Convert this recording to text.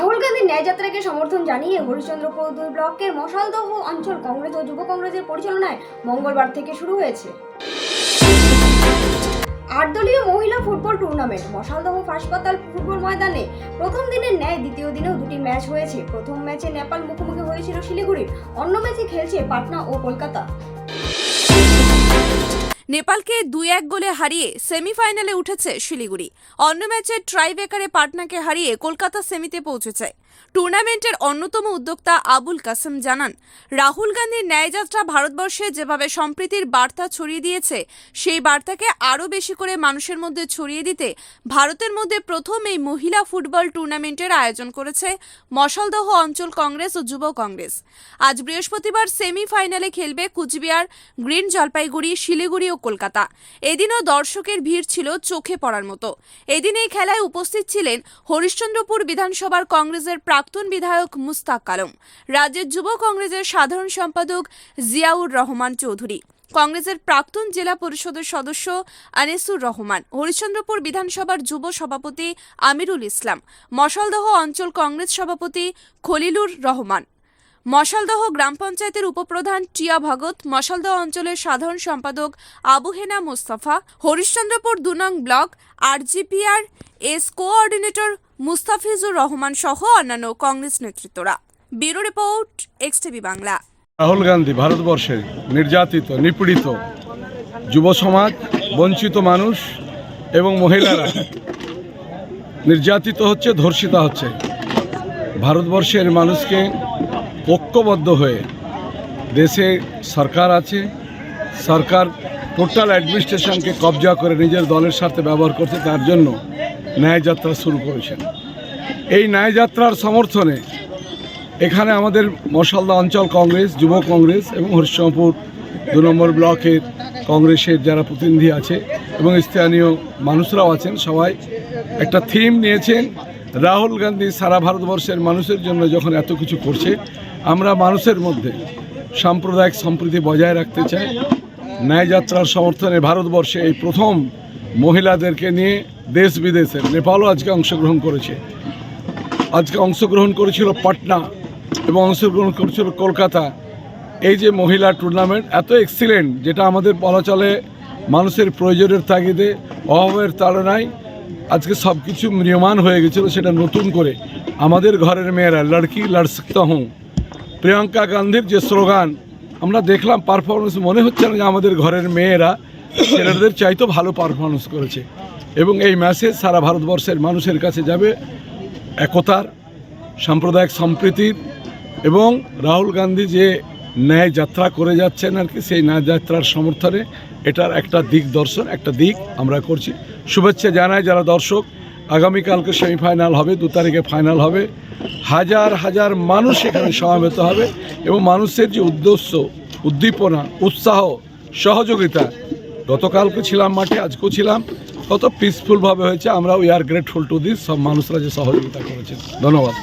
রাহুল গান্ধীর ন্যায়যাত্রাকে সমর্থন জানিয়ে হরিশ্চন্দ্রপুর দুই ব্লকের মশালদহ অঞ্চল কংগ্রেস ও যুব কংগ্রেসের পরিচালনায় মঙ্গলবার থেকে শুরু হয়েছে। আট দলীয় মহিলা ফুটবল টুর্নামেন্ট, মশালদহ হাসপাতাল ফুটবল ময়দানে প্রথম দিনের ন্যায় দ্বিতীয় দিনেও দুটি ম্যাচ হয়েছে। প্রথম ম্যাচে নেপাল মুখোমুখি হয়েছিল শিলিগুড়ির, অন্য ম্যাচে খেলছে পাটনা ও কলকাতা। নেপালকে দুই এক গোলে হারিয়ে সেমিফাইনালে উঠেছে শিলিগুড়ি। অন্য ম্যাচে ট্রাইবেকারে পাটনাকে হারিয়ে কলকাতা সেমিতে পৌঁছেছে। টুর্নামেন্টের অন্যতম উদ্যোক্তা আবুল কাসেম জানান, রাহুল গান্ধীর ন্যায়যাত্রা ভারতবর্ষে যেভাবে সম্প্রীতির বার্তা ছড়িয়ে দিয়েছে, সেই বার্তাকে আরও বেশি করে মানুষের মধ্যে ছড়িয়ে দিতে ভারতের মধ্যে প্রথম এই মহিলা ফুটবল টুর্নামেন্টের আয়োজন করেছে মশালদহ অঞ্চল কংগ্রেস ও যুব কংগ্রেস। আজ বৃহস্পতিবার সেমিফাইনালে খেলবে কুচবিহার, গ্রিন জলপাইগুড়ি, শিলিগুড়ি ও কলকাতা। এদিনও দর্শকের ভিড় ছিল চোখে পড়ার মতো। এদিন এই খেলায় উপস্থিত ছিলেন হরিশ্চন্দ্রপুর বিধানসভার কংগ্রেসের প্রাক্তন বিধায়ক মুস্তাক আলম, রাজ্যের যুব কংগ্রেসের সাধারণ সম্পাদক জিয়াউর রহমান চৌধুরী, কংগ্রেসের প্রাক্তন জেলা পরিষদের সদস্য আনিসুর রহমান, হরিশ্চন্দ্রপুর বিধানসভার যুব সভাপতি আমিরুল ইসলাম, মশালদহ অঞ্চল কংগ্রেস সভাপতি খলিলুর রহমান মশালদহ গ্রাম পঞ্চায়েতের উপপ্রধান টিয়া ভগত, মশালদহ অঞ্চলের সাধারণ সম্পাদক Abu Hena Mostafa, Harishchandrapur দুনং block RGPR S coordinator Mustafizur Rahman সহ অন্যান্য কংগ্রেস নেতৃত্বরা। Bureau report, XTV Bangla. Rahul Gandhi ভারতবর্ষের নির্যাতিত, নিপীড়িত যুব সমাজ, বঞ্চিত মানুষ এবং মহিলারা নির্যাতিত হচ্ছে, ধর্ষিতা হচ্ছে। ভারতবর্ষের মানুষকে ঐক্যবদ্ধ হয়ে দেশে সরকার আছে, সরকার টোটাল অ্যাডমিনিস্ট্রেশনকে কবজা করে নিজের দলের সাথে ব্যবহার করছে, তার জন্য ন্যায়যাত্রা শুরু করেছেন। এই ন্যায়যাত্রার সমর্থনে এখানে আমাদের মশালদা অঞ্চল কংগ্রেস, যুব কংগ্রেস এবং হরিশ্চন্দ্রপুর দু নম্বর ব্লকের কংগ্রেসের যারা প্রতিনিধি আছে এবং স্থানীয় মানুষরাও আছেন, সবাই একটা থিম নিয়েছেন। রাহুল গান্ধী সারা ভারতবর্ষের মানুষের জন্য যখন এত কিছু করছে, আমরা মানুষের মধ্যে সাম্প্রদায়িক সম্প্রীতি বজায় রাখতে চাই। ন্যায়যাত্রার সমর্থনে ভারতবর্ষে এই প্রথম মহিলাদেরকে নিয়ে দেশ বিদেশের নেপালও আজকে অংশগ্রহণ করেছে। আজকে অংশগ্রহণ করেছিল পাটনা এবং অংশগ্রহণ করেছিল কলকাতা। এই যে মহিলা টুর্নামেন্ট এত এক্সিলেন্ট যেটা আমাদের বলা চলে মানুষের প্রয়োজনের তাগিদে, অভাবের তাড়নায় আজকে সব কিছু ম্রিয়মান হয়ে গেছিল সেটা নতুন করে। আমাদের ঘরের মেয়েরা, লড়কি লড় সকতা হুঁ প্রিয়াঙ্কা গান্ধীর যে স্লোগান, আমরা দেখলাম পারফরমেন্স মনে হচ্ছে না যে আমাদের ঘরের মেয়েরা ছেলেদের চাইতো ভালো পারফরমেন্স করেছে। এবং এই মেসেজ সারা ভারতবর্ষের মানুষের কাছে যাবে একতার, সাম্প্রদায়িক সম্প্রীতির এবং রাহুল গান্ধী যে ন্যায় যাত্রা করে যাচ্ছেন আর কি, সেই ন্যায় যাত্রার সমর্থনে এটার একটা দিক দর্শন, একটা দিক আমরা করছি। শুভেচ্ছা জানাই যারা দর্শক, আগামীকালকে সেমিফাইনাল হবে, দু তারিখে ফাইনাল হবে। হাজার হাজার মানুষ এখানে সমাবেত হবে এবং মানুষের যে উদ্দেশ্য, উদ্দীপনা, উৎসাহ, সহযোগিতা, গতকালকে ছিলাম মাঠে, আজকেও ছিলাম। কত পিসফুলভাবে হয়েছে আমরা we are grateful to this সব মানুষরা যে সহযোগিতা করেছেন। ধন্যবাদ।